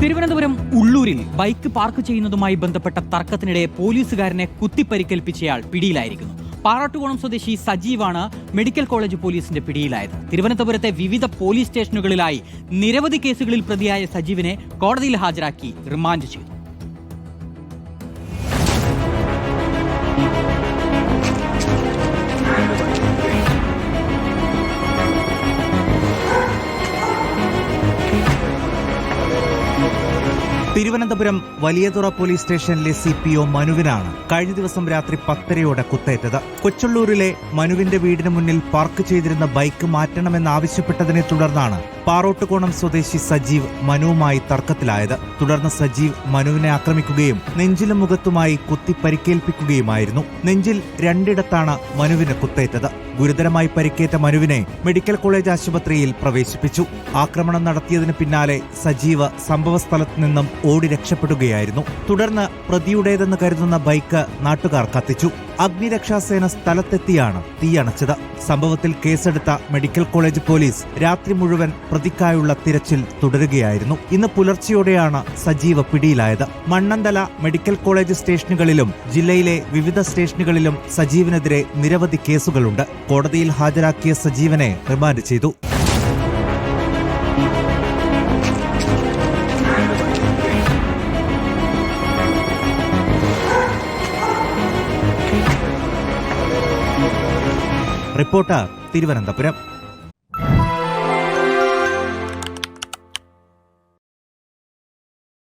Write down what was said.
തിരുവനന്തപുരം ഉള്ളൂരിൽ bike park ചെയ്യുന്നതുമായി ബന്ധപ്പെട്ട തർക്കത്തിനിടെ പോലീസുകാരനെ കുത്തിപ്പരിക്കേൽപ്പിച്ചയാൾ പിടിയിലായിരിക്കുന്നു. പാറാട്ടുകോണം സ്വദേശി സജീവാണ് മെഡിക്കൽ കോളേജ് പോലീസിന്റെ പിടിയിലായത്. തിരുവനന്തപുരത്തെ വിവിധ പോലീസ് സ്റ്റേഷനുകളിലായി നിരവധി കേസുകളിൽ പ്രതിയായ സജീവിനെ കോടതിയിൽ ഹാജരാക്കി റിമാൻഡ് ചെയ്തു. തിരുവനന്തപുരം വലിയതുറ പോലീസ് സ്റ്റേഷനിലെ സി പി ഒ മനുവിനാണ് കഴിഞ്ഞ ദിവസം രാത്രി പത്തരയോടെ കുത്തേറ്റത്. കൊച്ചുള്ളൂരിലെ മനുവിന്റെ വീടിന് മുന്നിൽ പാർക്ക് ചെയ്തിരുന്ന ബൈക്ക് മാറ്റണമെന്നാവശ്യപ്പെട്ടതിനെ തുടർന്നാണ് പാറോട്ടുകോണം സ്വദേശി സജീവ് മനുവുമായി തർക്കത്തിലായത്. തുടർന്ന് സജീവ് മനുവിനെ ആക്രമിക്കുകയും നെഞ്ചിലും മുഖത്തുമായി കുത്തി പരിക്കേൽപ്പിക്കുകയുമായിരുന്നു. നെഞ്ചിൽ രണ്ടിടത്താണ് മനുവിന് കുത്തേറ്റത്. ഗുരുതരമായി പരിക്കേറ്റ മനുവിനെ മെഡിക്കൽ കോളേജ് ആശുപത്രിയിൽ പ്രവേശിപ്പിച്ചു. ആക്രമണം നടത്തിയതിന് പിന്നാലെ സജീവ് സംഭവസ്ഥലത്ത് നിന്നും ഓടി രക്ഷപ്പെടുകയായിരുന്നു. തുടർന്ന് പ്രതിയുടേതെന്ന് കരുതുന്ന ബൈക്ക് നാട്ടുകാർ കത്തിച്ചു. അഗ്നിരക്ഷാസേന സ്ഥലത്തെത്തിയാണ് തീയണച്ചത്. സംഭവത്തിൽ കേസെടുത്ത മെഡിക്കൽ കോളേജ് പോലീസ് രാത്രി മുഴുവൻ പ്രതിക്കായുള്ള തിരച്ചിൽ തുടരുകയായിരുന്നു. ഇന്ന് പുലർച്ചെയോടെയാണ് സജീവ പിടിയിലായത്. മണ്ണന്തല മെഡിക്കൽ കോളേജ് സ്റ്റേഷനുകളിലും ജില്ലയിലെ വിവിധ സ്റ്റേഷനുകളിലും സജീവിനെതിരെ നിരവധി കേസുകളുണ്ട്. കോടതിയിൽ ഹാജരാക്കിയ സജീവനെ റിമാൻഡ് ചെയ്തു. റിപ്പോർട്ടർ തിരുവനന്തപുരം.